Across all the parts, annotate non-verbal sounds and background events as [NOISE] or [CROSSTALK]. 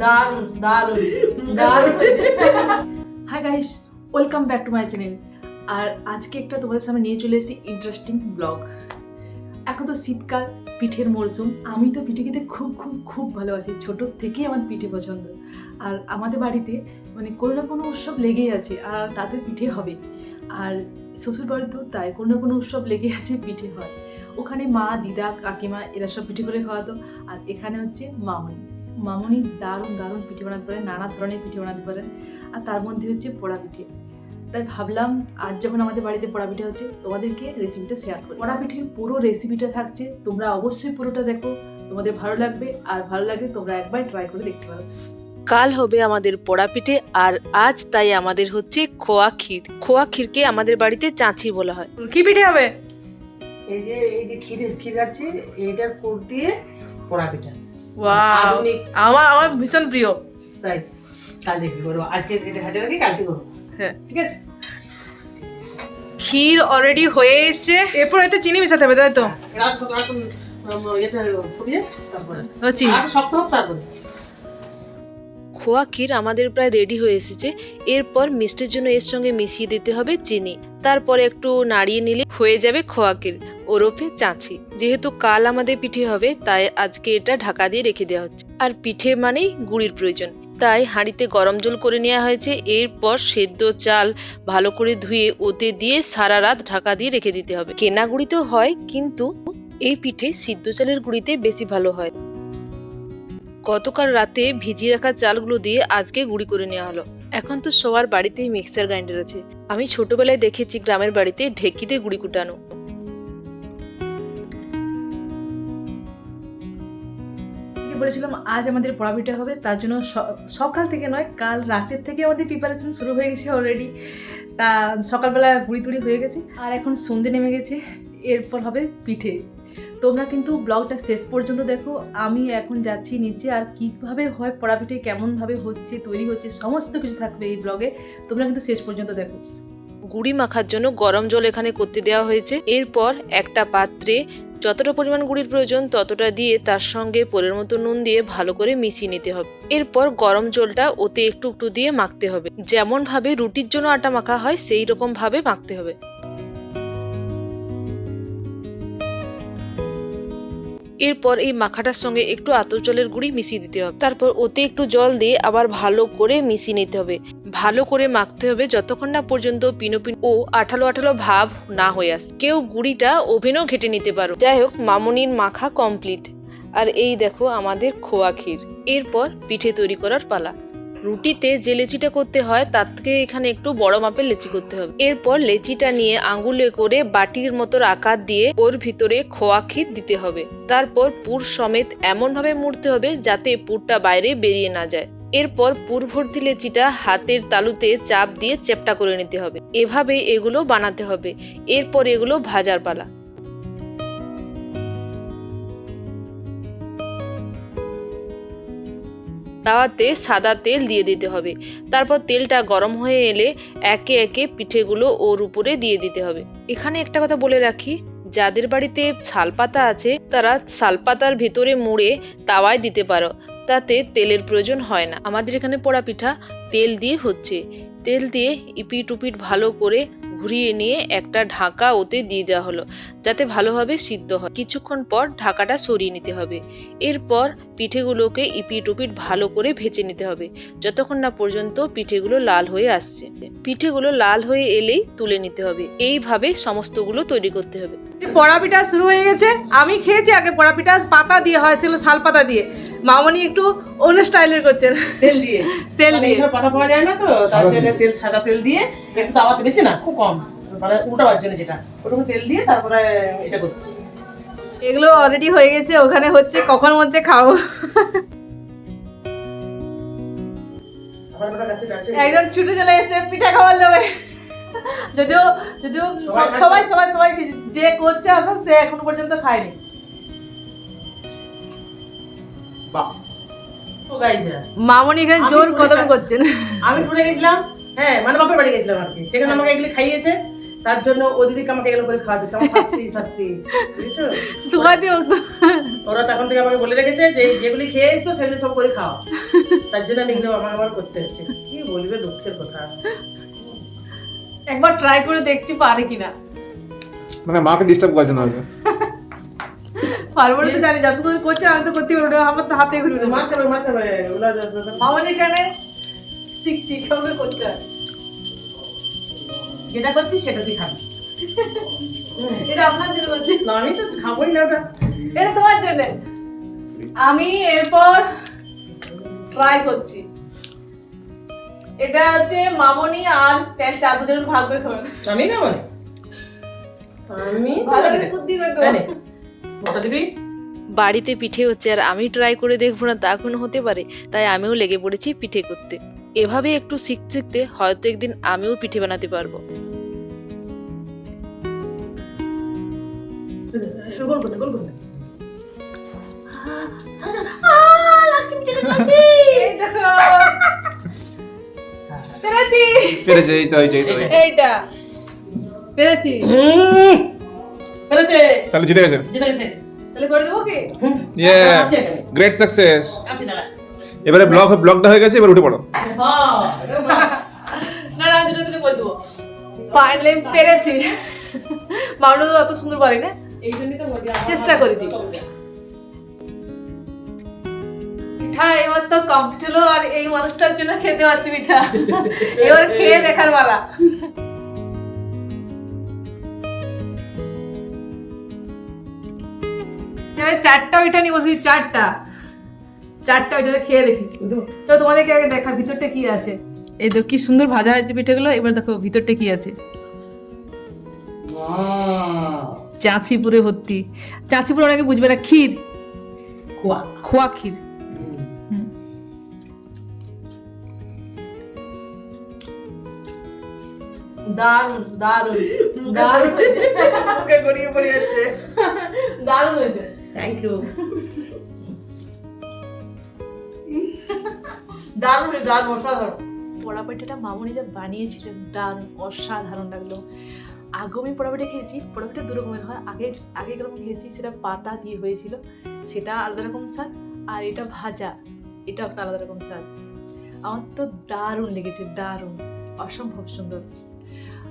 দারুণ দারুণ দারুণ। Hi guys welcome back to my channel আর আজকে একটা তোমাদের সামনে নিয়ে চলে এসেছি ইন্টারেস্টিং ব্লগ এখন তো শীতকাল, পিঠের মরশুম আমি তো পিঠে খেতে খুব খুব খুব ভালোবাসি। ছোটোর থেকেই আমার পিঠে পছন্দ। আর আমাদের বাড়িতে মানে কোনো না কোনো উৎসব লেগেই আছে, আর তাতে পিঠে হবে। আর শ্বশুর বাড়িতেও তাই, কোনো না কোনো উৎসব লেগে আছে, পিঠে হয়। ওখানে মা, দিদা, কাকিমা, এরা সব পিঠে করে খাওয়াতো। আর এখানে হচ্ছে মামনি। মামনি দারুণ দারুণ পিঠে বানাতে পারে নানা ধরনের পিঠে বানাতে পারেন আর তার মধ্যে হচ্ছে পোড়া পিঠে। তাই ভাবলাম আজ যখন আমাদের বাড়িতে পোড়া পিঠে হচ্ছে তোমাদেরকে রেসিপিটা শেয়ার করি। পোড়া পিঠের পুরো রেসিপিটা থাকছে তোমরা অবশ্যই পুরোটা দেখো তোমাদের ভালো লাগবে আর ভালো লাগলে তোমরা একবার ট্রাই করে দেখতে পারো। কাল হবে আমাদের পোড়া পিঠে আর আজ তাই আমাদের হচ্ছে খোয়া ক্ষীর। খোয়া ক্ষীরকে আমাদের বাড়িতে চাঁচি বলা হয়। কি পিঠে হবে? এই যে এই যে ক্ষীর ক্ষীর আছে এইটার পুর দিয়ে পোড়া পিঠা। আধুনিক। আমার আমার ভীষণ প্রিয়। তাই কাল দেখি করব। আজকে এটা হাটে রাখি কালকে করব। হ্যাঁ। ঠিক আছে? ক্ষীর অলরেডি হয়ে এসছে। এরপর এতে চিনি মেশাতে হবে তাই তো? এটা ফুটিয়ে তারপরে। চিনি। হোক তারপরে। খোয়া ক্ষীর আমাদের প্রায় রেডি হয়ে এসেছে। এরপর মিষ্টির জন্য এর সঙ্গে মিশিয়ে দিতে হবে চিনি। তারপরে একটু নাড়িয়ে নিলে হয়ে যাবে খোয়া ক্ষীর, ওরফে চাঁচি। যেহেতু কাল আমাদের পিঠে হবে, তাই আজকে এটা ঢাকা দিয়ে রেখে দেওয়া হচ্ছে। আর পিঠে মানেই গুড়ির প্রয়োজন। তাই হাঁড়িতে গরম জল করে নেওয়া হয়েছে। এরপর সেদ্ধ চাল ভালো করে ধুয়ে ওতে দিয়ে সারা রাত ঢাকা দিয়ে রেখে দিতে হবে। কেনা গুঁড়িতেও হয়, কিন্তু এই পিঠে সিদ্ধ চালের গুঁড়িতে বেশি ভালো হয়। গতকাল রাতে ভিজিয়ে রাখা চালগুলো দিয়ে আজকে গুঁড়ি করে নেওয়া হলো। এখন তো সবার বাড়িতেই মিক্সার গ্রাইন্ডার আছে। আমি ছোটবেলায় দেখেছি গ্রামের বাড়িতে ঢেকিতে গুঁড়ি কুটানো। বলেছিলাম? আজ আমাদের পড়া পিঠা হবে। তার জন্য সকাল থেকে নয়, কাল রাতের থেকে আমাদের প্রিপারেশন শুরু হয়ে গেছে অলরেডি তা সকালবেলা গুড়ি তুড়ি হয়ে গেছে। আর এখন সন্ধে নেমে গেছে। এরপর হবে পিঠে। তোমরা কিন্তু ব্লগটা শেষ পর্যন্ত দেখো। আমি এখন যাচ্ছি নিচে, আর কীভাবে হয় পড়া পিঠে কেমনভাবে হচ্ছে, তৈরি হচ্ছে, সমস্ত কিছু থাকবে এই ব্লগে। তোমরা কিন্তু শেষ পর্যন্ত দেখো। গুঁড়ি মাখার জন্য গরম জল এখানে করতে দেওয়া হয়েছে। এরপর একটা পাত্রে যতটা পরিমাণ গুঁড়ির প্রয়োজন ততটা দিয়ে তার সঙ্গে পরের মতো নুন দিয়ে ভালো করে মিশিয়ে নিতে হবে। এরপর গরম জলটা ওতে একটু একটু দিয়ে মাখতে হবে। যেমন ভাবে রুটির জন্য আটা মাখা হয় সেই রকম ভাবে মাখতে হবে। এরপর এই মাখাটার সঙ্গে একটু আতর জলের গুঁড়ি মিশিয়ে দিতে হবে। তারপর ওতে একটু জল দিয়ে আবার ভালো করে মিশিয়ে নিতে হবে। ভালো করে মাখতে হবে যতক্ষণ না পর্যন্ত পিনোপিন পিনো ও আঠালো আঠালো ভাব না হয়ে আস। কেউ গুঁড়িটা ওভেনও ঘেটে নিতে পারো। যাই হোক, মামনির মাখা কমপ্লিট। আর এই দেখো আমাদের খোয়া ক্ষীর। এরপর পিঠে তৈরি করার পালা। রুটিতে যে লেচিটা করতে হয়, তার থেকে এখানে একটু বড় মাপের লেচি করতে হবে। এরপর লেচিটা নিয়ে আঙ্গুলে করে বাটির মতো আকার দিয়ে ওর ভিতরে খোয়া ক্ষীর দিতে হবে। তারপর পুর সমেত এমন ভাবে মুড়তে হবে যাতে পুরটা বাইরে বেরিয়ে না যায়। এরপর পুর ভর্তি লেচিটা হাতের তালুতে চাপ দিয়ে চেপটা করে নিতে হবে। এভাবে এগুলো বানাতে হবে। এরপর এগুলো ভাজার পালা। তাওয়াতে সাদা তেল দিয়ে দিতে হবে। তারপর তেলটা গরম হয়ে এলে একে একে পিঠেগুলো ওর উপরে দিয়ে দিতে হবে। এখানে একটা কথা বলে রাখি, যাদের বাড়িতে শালপাতা আছে, তারা শালপাতার ভেতরে মুড়ে তাওয়ায় দিতে পারো, তাতে তেলের প্রয়োজন হয় না। আমাদের এখানে পোড়া পিঠা তেল দিয়ে হচ্ছে। তেল দিয়ে ইপিট উপিট ভালো করে ঘুরিয়ে নিয়ে একটা ঢাকা ওতে দিয়ে দেওয়া হলো, যাতে ভালোভাবে সিদ্ধ হয়। কিছুক্ষণ পর ঢাকাটা সরিয়ে নিতে হবে। এরপর পিঠেগুলোকে ইপিট উপিট ভালো করে ভেজে নিতে হবে। যতক্ষণ না পর্যন্ত পিঠেগুলো লাল হয়ে আসছে। পিঠেগুলো লাল হয়ে এলেই তুলে নিতে হবে। এইভাবে সমস্তগুলো তৈরি করতে হবে। পড়া পিঠা শুরু হয়ে গেছে। আমি খেয়েছি আগে পড়া পিঠা পাতা দিয়ে হয় সেগুলো শাল পাতা দিয়ে। মামনি একটু অন্য স্টাইলের করছেন। তেল দিয়ে? তেল মানে দিয়ে। পাতা পাওয়া যায় না তো? তার জন্য তেল। সাদা তেল দিয়ে একটু তাওয়াতে বেশি না খুব কম। মানে উল্টাবার জন্য যেটা। ওটুকু তেল দিয়ে তারপরে এটা করছি। এগুলো অলরেডি হয়ে গেছে ওখানে হচ্ছে কখন হচ্ছে খাও একজন ছুটে চলে এসে পিঠা খাওয়ার লোভে। যদিও যদিও সবাই সবাই সবাই যে করছে আসল সে এখনও পর্যন্ত খায়নি। বাহ। তো গাইজা মামনি এখানে জোর কদম করছেন। আমি ঘুরে গেছিলাম হ্যাঁ মানে বাপের বাড়ি গেছিলাম আর কি। সেখানে আমাকে এগুলি খাইয়েছে। তার জন্য ও দিদিকে আমাকে এগুলো করে খাওয়া দিচ্ছে আমার শাস্তি শাস্তি। বুঝেছ? তোমার ওরা তখন থেকে আমাকে বলে রেখেছে যে যেগুলি খেয়ে এসছো সেগুলি সব করে খাও। তার জন্য আমি এগুলো আমার আমার করতে হচ্ছে। কি বলবে দুঃখের কথা। একবার ট্রাই করে দেখছি পারে কিনা। মানে মাকে ডিস্টার্ব করার জন্য আর কি। পারব না তো জানি যতক্ষণ করছে আমি তো করতে পারব না, আমার তো হাতে ঘুরবে। না মারতে হবে মারতে হবে। ওগুলো যা- যা- যা- মামা যেখানে শিখছি কেমন করতে হয়। যেটা করছিস সেটা তুই খাবি। এটা আপনার জন্য করছি। না আমি তো খাবোই না ওটা এটা তোমার জন্য। আমি এরপর ট্রাই করছি। এটা হচ্ছে মামনি আর প্যান চা দুজন ভাগ করে খাবেন আমি না? মানে আমি ভালো করে বুদ্ধি করে দেবো। ওটা দিবি। বাড়িতে পিঠে হচ্ছে আর আমি ট্রাই করে দেখব না তা কোনো হতে পারে। তাই আমিও লেগে পড়েছি পিঠে করতে। এভাবে একটু শিখতে শিখতে হয়তো একদিন আমিও পিঠে বানাতে পারব। গোল করে গোল করে [LAUGHS] এই দেখো। পেরেছি। পেরেছে এই তো এই তো, এই তো, এই তো। এইটা। পেরেছি। হুম, পেরেছে। তাহলে জিতে গেছে। জিতে গেছে। তাহলে করে দেবো কি? হুম, ইয়ে গ্রেট সাকসেস আছে দাঁড়া। এবারে ব্লগ ব্লগটা হয়ে গেছে এবার উঠে পড়ো। না না দুটো দুটো করে দেবো। ফাইনালি পেরেছি। মামলা তো অত সুন্দর পারি না? চেষ্টা করেছি পিঠা এবার তো কমপ্লিট হলো আর এই মানুষটার জন্য খেতে পারছি পিঠা। এবার খেয়ে দেখার বেলা এবার চারটা পিঠা নিয়ে বসি চারটা। চারটা পিঠা খেয়ে দেখি। চলো তোমাদেরকে আগে দেখা ভিতরটা কি আছে। এই দেখো কি সুন্দর ভাজা হয়েছে পিঠেগুলো এবার দেখো ভিতরটা কি আছে। বাহ, চাঁচি পুরে ভর্তি। চাঁচি পুরে অনেকে বুঝবে না ক্ষীর। খোয়া। খোয়া ক্ষীর। দারুণ দারুণ দারুণ হয়েছে গড়িয়ে পড়ে যাচ্ছে। দারুণ হয়েছে। থ্যাংক ইউ দারুণ হয়েছে দারুণ অসাধারণ। পোড়া পিঠাটা মামনি যা বানিয়েছিলেন দারুণ অসাধারণ লাগল। আগে আমি পোড়া পিঠা খেয়েছি পোড়া পিঠা দু রকমের হয়। আগে আগে যেরকম খেয়েছি, সেটা পাতা দিয়ে হয়েছিল, সেটা আলাদা রকম স্বাদ, আর এটা ভাজা এটা একটা আলাদা রকম স্বাদ। আমার তো দারুণ লেগেছে, দারুণ, অসম্ভব সুন্দর।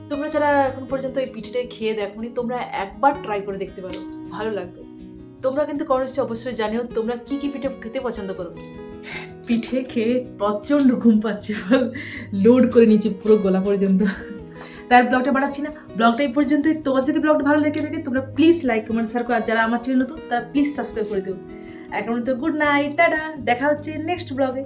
তোমরা যারা এখন পর্যন্ত এই পিঠেটা খেয়ে দেখোনি, তোমরা একবার ট্রাই করে দেখতে পারো, ভালো লাগবে। তোমরা কিন্তু কমেন্টসে অবশ্যই জানিও, তোমরা কি কি পিঠে খেতে পছন্দ করো। পিঠে খেয়ে প্রচণ্ড ঘুম পাচ্ছে লোড করে নিয়েছি পুরো গলা পর্যন্ত। তার ব্লগটা বাড়াচ্ছি না। ব্লগটা এই পর্যন্তই। তোমার যদি ব্লগটা ভালো লেগে থাকে, তোমরা প্লিজ লাইক কমেন্ট শেয়ার করো আর যারা আমার চ্যানেল নতুন, তারা প্লিজ সাবস্ক্রাইব করে দেবো এখন তো গুড নাইট টাটা। দেখা হচ্ছে নেক্সট ব্লগে